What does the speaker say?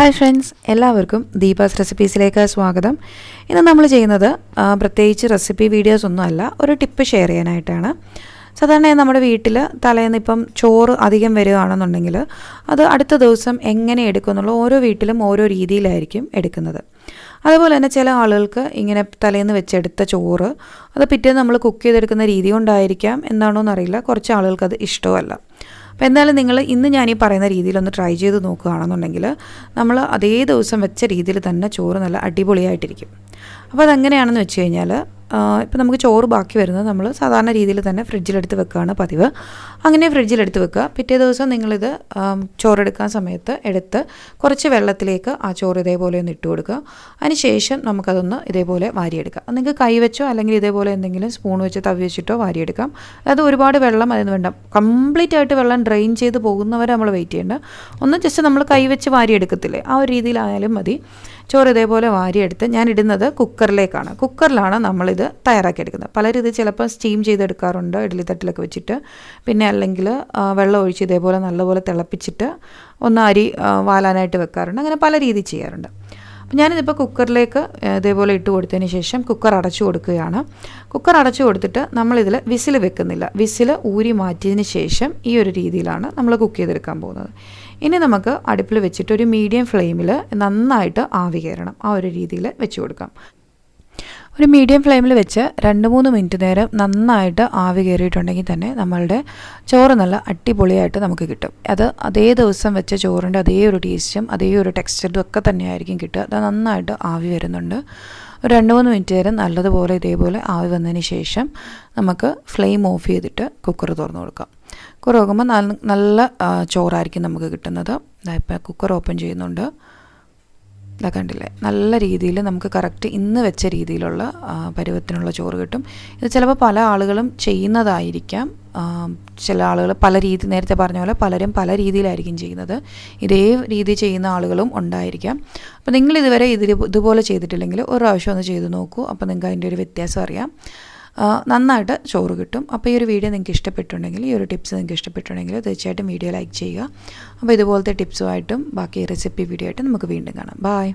Hi friends എല്ലാവർക്കും ദീപാസ് റെസിപ്പീസിലേക്ക് സ്വാഗതം. ഇന്ന് നമ്മൾ ചെയ്യുന്നത് പ്രത്യേകിച്ച് റെസിപ്പി വീഡിയോസ് ഒന്നും അല്ല ഒരു ടിപ്പ് ഷെയർ ചെയ്യാനായിട്ടാണ്. സാധാരണ നമ്മുടെ വീട്ടിൽ തലേന്ന് ഇപ്പം ചോറ് അധികം വരികയാണെന്നുണ്ടെങ്കിൽ അത് അടുത്ത ദിവസം എങ്ങനെ എടുക്കും എന്നുള്ള ഓരോ വീട്ടിലും ഓരോ രീതിയിലായിരിക്കും എടുക്കുന്നത്. അതുപോലെ തന്നെ ചില ആളുകൾക്ക് ഇങ്ങനെ തലേന്ന് വെച്ചെടുത്ത ചോറ് അത് പിറ്റേന്ന് നമ്മൾ കുക്ക് ചെയ്തെടുക്കുന്ന രീതി കൊണ്ടായിരിക്കാം എന്താണോ എന്നറിയില്ല. കുറച്ച് ആളുകൾക്ക് അത് ഇഷ്ടമല്ല. അപ്പോൾ എന്തായാലും നിങ്ങൾ ഇന്ന് ഞാൻ ഈ പറയുന്ന രീതിയിലൊന്ന് ട്രൈ ചെയ്ത് നോക്കുകയാണെന്നുണ്ടെങ്കിൽ നമ്മൾ അതേ ദിവസം വെച്ച രീതിയിൽ തന്നെ ചോറ് നല്ല അടിപൊളിയായിട്ടിരിക്കും. അപ്പോൾ അതെങ്ങനെയാണെന്ന് വെച്ച് കഴിഞ്ഞാൽ ഇപ്പോൾ നമുക്ക് ചോറ് ബാക്കി വരുന്നത് നമ്മൾ സാധാരണ രീതിയിൽ തന്നെ ഫ്രിഡ്ജിലെടുത്ത് വെക്കുകയാണ് പതിവ്. അങ്ങനെ ഫ്രിഡ്ജിലെടുത്ത് വെക്കുക. പിറ്റേ ദിവസം നിങ്ങളിത് ചോറെടുക്കാൻ സമയത്ത് എടുത്ത് കുറച്ച് വെള്ളത്തിലേക്ക് ആ ചോറ് ഇതേപോലെ ഒന്ന് ഇട്ട് കൊടുക്കുക. അതിനുശേഷം നമുക്കതൊന്ന് ഇതേപോലെ വാരിയെടുക്കാം. നിങ്ങൾക്ക് കൈ വെച്ചോ അല്ലെങ്കിൽ ഇതേപോലെ എന്തെങ്കിലും സ്പൂൺ വെച്ച് തവി വെച്ചിട്ടോ വാരിയെടുക്കാം. അതായത് ഒരുപാട് വെള്ളം അതിന് വേണ്ട. കംപ്ലീറ്റ് ആയിട്ട് വെള്ളം ഡ്രെയിൻ ചെയ്ത് പോകുന്നവരെ നമ്മൾ വെയിറ്റ് ചെയ്യേണ്ട. ഒന്ന് ജസ്റ്റ് നമ്മൾ കൈ വെച്ച് വാരിയെടുക്കത്തില്ലേ? ആ ഒരു രീതിയിലായാലും മതി. ചോറ് ഇതേപോലെ വാരിയെടുത്ത് ഞാൻ ഇടുന്നത് കുക്കറിലേക്കാണ് കുക്കറിലാണ് നമ്മളിത് തയ്യാറാക്കിയെടുക്കുന്നത്. പലരും ഇത് ചിലപ്പോൾ സ്റ്റീം ചെയ്തെടുക്കാറുണ്ട് ഇഡ്ഡലി തട്ടിലൊക്കെ വെച്ചിട്ട്. പിന്നെ അല്ലെങ്കിൽ വെള്ളം ഒഴിച്ച് ഇതേപോലെ നല്ലപോലെ തിളപ്പിച്ചിട്ട് ഒന്ന് അരി വാലാനായിട്ട് വെക്കാറുണ്ട്. അങ്ങനെ പല രീതി ചെയ്യാറുണ്ട്. അപ്പം ഞാനിതിപ്പോൾ കുക്കറിലേക്ക് ഇതേപോലെ ഇട്ട് കൊടുത്തതിന് ശേഷം കുക്കർ അടച്ചു കൊടുക്കുകയാണ്. കുക്കർ അടച്ചു കൊടുത്തിട്ട് നമ്മളിതിൽ വിസിൽ വെക്കുന്നില്ല. വിസിൽ ഊരി മാറ്റിയതിന് ശേഷം ഈ ഒരു രീതിയിലാണ് നമ്മൾ കുക്ക് ചെയ്തെടുക്കാൻ പോകുന്നത്. ഇനി നമുക്ക് അടുപ്പിൽ വെച്ചിട്ട് ഒരു മീഡിയം ഫ്ലെയിമിൽ നന്നായിട്ട് ആവി കയറണം. ആ ഒരു രീതിയിൽ വെച്ച് കൊടുക്കാം. ഒരു മീഡിയം ഫ്ലെയിമിൽ വെച്ച് രണ്ട് മൂന്ന് മിനിറ്റ് നേരം നന്നായിട്ട് ആവി കയറിയിട്ടുണ്ടെങ്കിൽ തന്നെ നമ്മളുടെ ചോറ് നല്ല അടിപൊളിയായിട്ട് നമുക്ക് കിട്ടും. അത് അതേ ദിവസം വെച്ച ചോറിന്റെ അതേ ഒരു ടേസ്റ്റും അതേ ഒരു ടെക്സ്ചറും ഒക്കെ തന്നെയായിരിക്കും കിട്ടുക. അത് നന്നായിട്ട് ആവി വരുന്നുണ്ട്. ഒരു രണ്ട് മൂന്ന് മിനിറ്റ് നേരം നല്ലതുപോലെ ഇതേപോലെ ആവി വന്നതിന് ശേഷം നമുക്ക് ഫ്ലെയിം ഓഫ് ചെയ്തിട്ട് കുക്കർ തുറന്നു കൊടുക്കാം. കുക്കർ നോക്കുമ്പോൾ നല്ല ചോറായിരിക്കും നമുക്ക് കിട്ടുന്നത്. ഇപ്പം കുക്കർ ഓപ്പൺ ചെയ്യുന്നുണ്ട്. ഇതാ കണ്ടില്ലേ? നല്ല രീതിയിൽ നമുക്ക് കറക്റ്റ് ഇന്ന് വെച്ച രീതിയിലുള്ള പരുവത്തിനുള്ള ചോറ് കിട്ടും. ഇത് ചിലപ്പോൾ പല ആളുകളും ചെയ്യുന്നതായിരിക്കാം. ചില ആളുകൾ പല രീതി നേരത്തെ പറഞ്ഞ പോലെ പലരും പല രീതിയിലായിരിക്കും ചെയ്യുന്നത്. ഇതേ രീതി ചെയ്യുന്ന ആളുകളും ഉണ്ടായിരിക്കാം. അപ്പോൾ നിങ്ങൾ ഇതുവരെ ഇതിൽ ഇതുപോലെ ചെയ്തിട്ടില്ലെങ്കിൽ ഒരു പ്രാവശ്യം ഒന്ന് ചെയ്ത് നോക്കൂ. അപ്പോൾ നിങ്ങൾക്ക് അതിന്റെ ഒരു വ്യത്യാസം അറിയാം. നന്നായിട്ട് ചോറ് കിട്ടും. അപ്പോൾ ഈ ഒരു വീഡിയോ നിങ്ങൾക്ക് ഇഷ്ടപ്പെട്ടുണ്ടെങ്കിൽ ഈ ഒരു ടിപ്സ് നിങ്ങൾക്ക് ഇഷ്ടപ്പെട്ടുണ്ടെങ്കിൽ തീർച്ചയായിട്ടും വീഡിയോ ലൈക്ക് ചെയ്യുക. അപ്പോൾ ഇതുപോലത്തെ ടിപ്സുമായിട്ടും ബാക്കി റെസിപ്പി വീഡിയോ ആയിട്ട് നമുക്ക് വീണ്ടും കാണാം. ബായ്